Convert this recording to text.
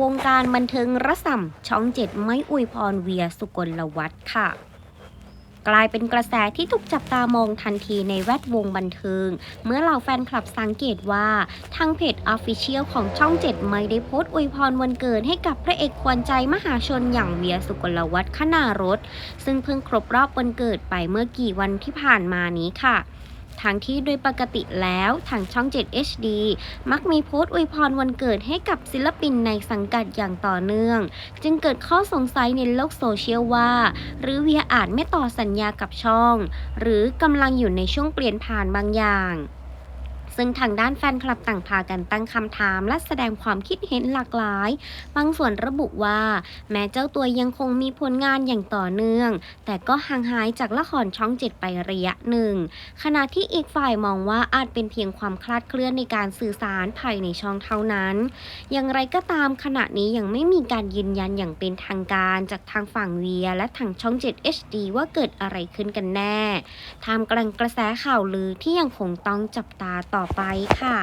วงการบันเทิงระส่ำช่องเจ็ดไม่อวยพรเวียสุกลวัฒน์ค่ะกลายเป็นกระแสที่ถูกจับตามองทันทีในแวดวงบันเทิง เมื่อเหล่าแฟนคลับสังเกตว่า ทางเพจ Official ของช่อง 7 ไม่ได้โพสต์อวยพรวันเกิดให้กับพระเอกควรใจมหาชนอย่างเวียสุกลวัฒน์ขนารถ ซึ่งเพิ่งครบรอบวันเกิดไปเมื่อกี่วันที่ผ่านมานี้ค่ะ ทั้งที่โดยปกติแล้วทางช่อง 7 HD มักมีโพสต์อวยพรวันเกิดให้กับศิลปินในสังกัดอย่างต่อเนื่อง จึงเกิดข้อสงสัยในโลกโซเชียลว่า หรือเวียอาจไม่ต่อสัญญากับช่อง หรือกำลังอยู่ในช่วงเปลี่ยนผ่านบางอย่าง ซึ่งทางด้านแฟนคลับต่างพากันตั้งคำถามและแสดงความคิดเห็นหลากหลาย บางส่วนระบุว่า แม้เจ้าตัวยังคงมีผลงานอย่างต่อเนื่อง แต่ก็ห่างหายจากละครช่องเจ็ดไประยะหนึ่ง ขณะที่อีกฝ่ายมองว่าอาจเป็นเพียงความคลาดเคลื่อนในการสื่อสารภายในช่องเท่านั้น อย่างไรก็ตามขณะนี้ยังไม่มีการยืนยันอย่างเป็นทางการจากทางฝั่งเวียและทางช่อง 7 HD ว่าเกิดอะไรขึ้นกันแน่ ท่ามกลางกระแสข่าวลือที่ยังคงต้องจับตาต่อไปค่ะ